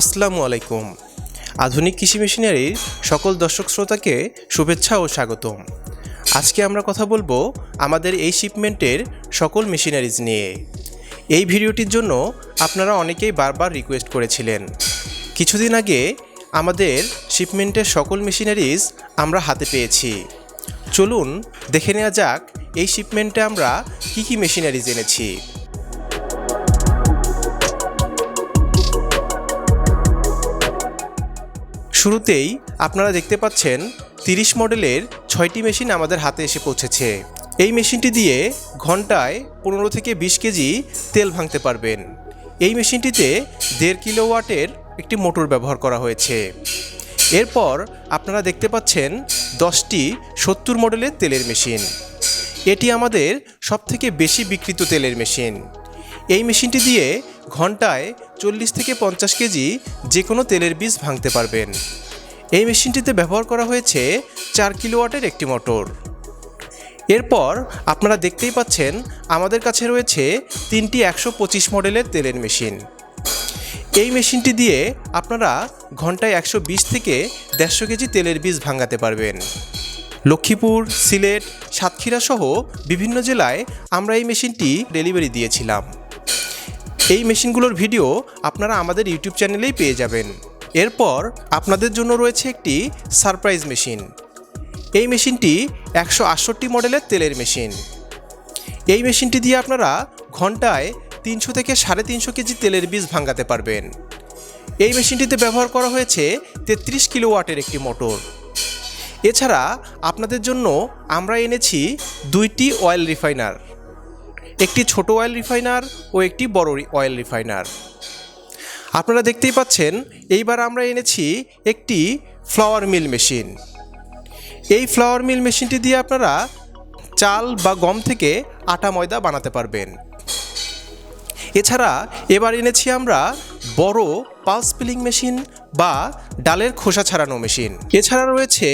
আসসালামু আলাইকুম। আধুনিক কৃষি মেশিনারির সকল দর্শক শ্রোতাকে শুভেচ্ছা ও স্বাগতম। আজকে আমরা কথা বলব আমাদের এই শিপমেন্টের সকল মেশিনারিজ নিয়ে। এই ভিডিওটির জন্য আপনারা অনেকেই বারবার রিকোয়েস্ট করেছিলেন। কিছুদিন আগে আমাদের শিপমেন্টের সকল মেশিনারিজ আমরা হাতে পেয়েছি। চলুন দেখে নেওয়া যাক এই শিপমেন্টে আমরা কী কী মেশিনারিজ এনেছি। শুরুতেই আপনারা দেখতে পাচ্ছেন তিরিশ মডেলের ছয়টি মেশিন আমাদের হাতে এসে পৌঁছেছে। এই মেশিনটি দিয়ে ঘন্টায় পনেরো থেকে বিশ কেজি তেল ভাঙতে পারবেন। এই মেশিনটিতে দেড় কিলো ওয়াটের একটি মোটর ব্যবহার করা হয়েছে। এরপর আপনারা দেখতে পাচ্ছেন দশটি সত্তর মডেলের তেলের মেশিন। এটি আমাদের সবথেকে বেশি বিক্রিত তেলের মেশিন। এই মেশিনটি দিয়ে ঘন্টায় চল্লিশ থেকে পঞ্চাশ কেজি যে কোনো তেলের বীজ ভাঙতে পারবেন। এই মেশিনটিতে ব্যবহার করা হয়েছে চার কিলোওয়াটের একটি মোটর। এরপর আপনারা দেখতেই পাচ্ছেন আমাদের কাছে রয়েছে তিনটি একশো পঁচিশ মডেলের তেলের মেশিন। এই মেশিনটি দিয়ে আপনারা ঘন্টায় একশো বিশ থেকে দেড়শো কেজি তেলের বীজ ভাঙাতে পারবেন। লক্ষ্মীপুর, সিলেট, সাতক্ষীরা সহ বিভিন্ন জেলায় আমরা এই মেশিনটি ডেলিভারি দিয়েছিলাম। এই মেশিনগুলোর ভিডিও আপনারা আমাদের ইউটিউব চ্যানেলেই পেয়ে যাবেন। এরপর আপনাদের জন্য রয়েছে একটি সারপ্রাইজ মেশিন। এই মেশিনটি একশো আটষট্টি মডেলের তেলের মেশিন। এই মেশিনটি দিয়ে আপনারা ঘন্টায় তিনশো থেকে সাড়ে তিনশো কেজি তেলের বীজ ভাঙাতে পারবেন। এই মেশিনটিতে ব্যবহার করা হয়েছে তেত্রিশ কিলো ওয়াটের একটি মোটর। এছাড়া আপনাদের জন্য আমরা এনেছি দুইটি অয়েল রিফাইনার, একটি ছোট অয়েল রিফাইনার ও একটি বড় অয়েল রিফাইনার। আপনারা দেখতেই পাচ্ছেন, এইবার আমরা এনেছি একটি ফ্লাওয়ার মিল মেশিন। এই ফ্লাওয়ার মিল মেশিনটি দিয়ে আপনারা চাল বা গম থেকে আটা ময়দা বানাতে পারবেন। এছাড়া এবার এনেছি আমরা বড় পালস পিলিং মেশিন বা ডালের খোসা ছাড়ানো মেশিন। এছাড়া রয়েছে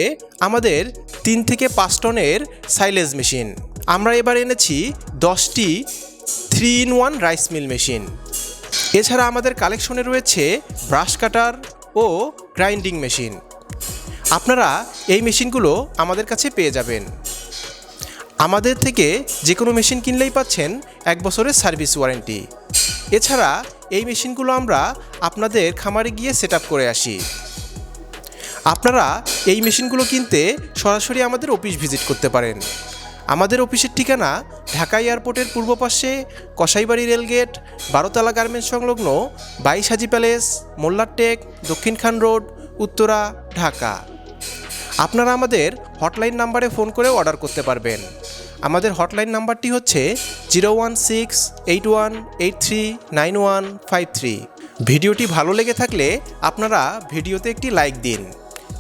আমাদের তিন থেকে পাঁচ টনের সাইলেজ মেশিন। আমরা এবার এনেছি দশটি three in one rice mill machine. এছাড়া আমাদের কালেকশনে রয়েছে ব্রাশ কাটার ও গ্রাইন্ডিং মেশিন। আপনারা এই মেশিনগুলো আমাদের কাছে পেয়ে যাবেন। আমাদের থেকে যে কোনো মেশিন কিনলেই পাচ্ছেন এক বছরের সার্ভিস ওয়ারেন্টি। এছাড়া এই মেশিনগুলো আমরা আপনাদের খামারে গিয়ে সেট করে আসি। আপনারা এই মেশিনগুলো কিনতে সরাসরি আমাদের অফিস ভিজিট করতে পারেন। আমাদের অফিসের ঠিকানা ঢাকা এয়ারপোর্টের পূর্ব পাশে কসাইবাড়ি রেলগেট বারোতলা গার্মেন্টস সংলগ্ন বাইশ হাজি প্যালেস মোল্লারটেক দক্ষিণ খান রোড, উত্তরা, ঢাকা। আপনারা আমাদের হটলাইন নাম্বারে ফোন করে অর্ডার করতে পারবেন। আমাদের হটলাইন নাম্বারটি হচ্ছে zero one six eight one eight three nine one five three. ভিডিওটি ভালো লেগে থাকলে আপনারা ভিডিওতে একটি লাইক দিন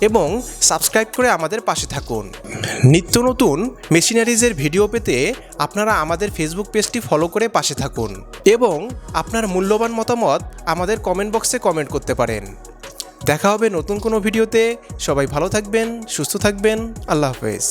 এবং সাবস্ক্রাইব করে আমাদের পাশে থাকুন। নিত্য নতুন মেশিনারিজের ভিডিও পেতে আপনারা আমাদের ফেসবুক পেজটি ফলো করে পাশে থাকুন এবং আপনার মূল্যবান মতামত আমাদের কমেন্ট বক্সে কমেন্ট করতে পারেন। দেখা হবে নতুন কোনো ভিডিওতে। সবাই ভালো থাকবেন, সুস্থ থাকবেন। আল্লাহ হাফেজ।